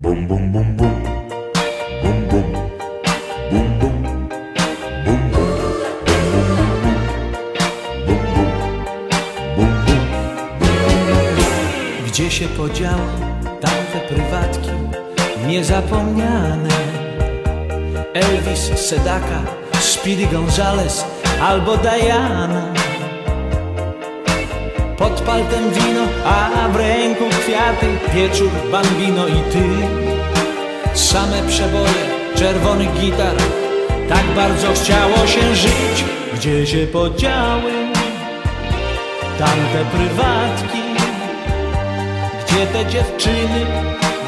Bum bum bum bum. Bum bum. Bum bum. Bum bum. Bum bum. Bum bum. Gdzie się podziały tamte prywatki niezapomniane? Elvis, Sedaka, Speedy Gonzales albo Diana. Pod paltem wino, a w ręku kwiaty, wieczór, bambino i ty. Same przeboje, czerwonych gitar, tak bardzo chciało się żyć. Gdzie się podziały tamte prywatki? Gdzie te dziewczyny,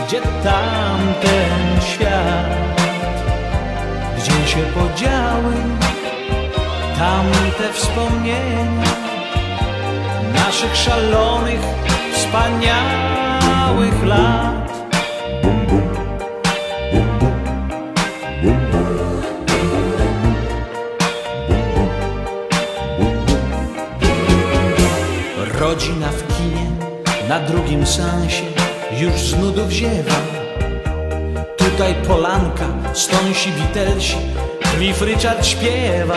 gdzie tamten świat? Gdzie się podziały tamte wspomnienia naszych szalonych, wspaniałych lat? Rodzina w kinie, na drugim sensie już z nudów ziewa. Tutaj Polanka, stąsi Witelsi, Cliff Richard śpiewa.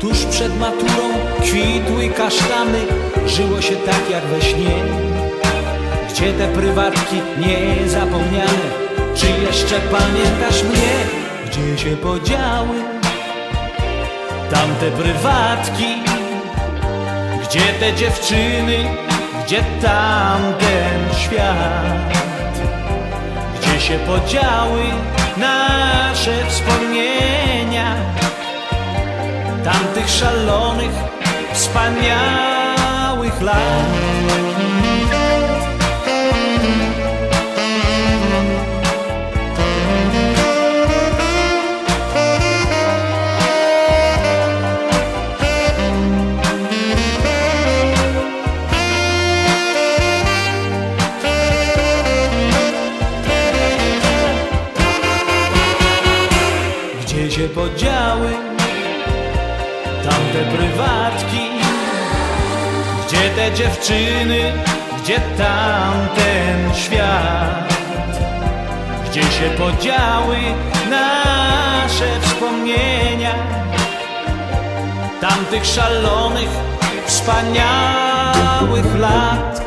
Tuż przed maturą kwitły kasztany, żyło się tak jak we śnie. Gdzie te prywatki niezapomniane, czy jeszcze pamiętasz mnie? Gdzie się podziały tamte prywatki? Gdzie te dziewczyny, gdzie tamten świat? Gdzie się podziały Tamtych szalonych, wspaniałych lat? Gdzie się podziały te dziewczyny, gdzie tamten świat? Gdzie się podziały nasze wspomnienia tamtych szalonych, wspaniałych lat?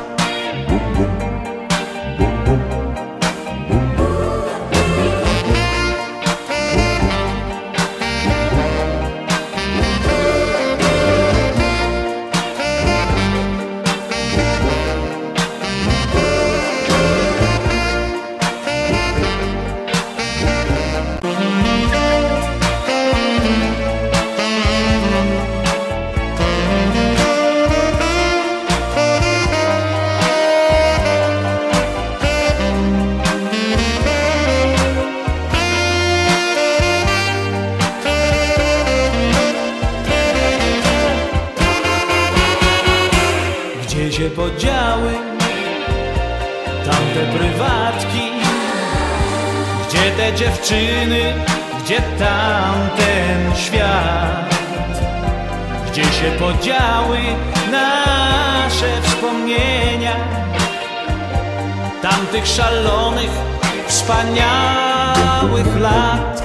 Podziały tamte prywatki? Gdzie te dziewczyny, gdzie tamten świat? Gdzie się podziały nasze wspomnienia tamtych szalonych, wspaniałych lat?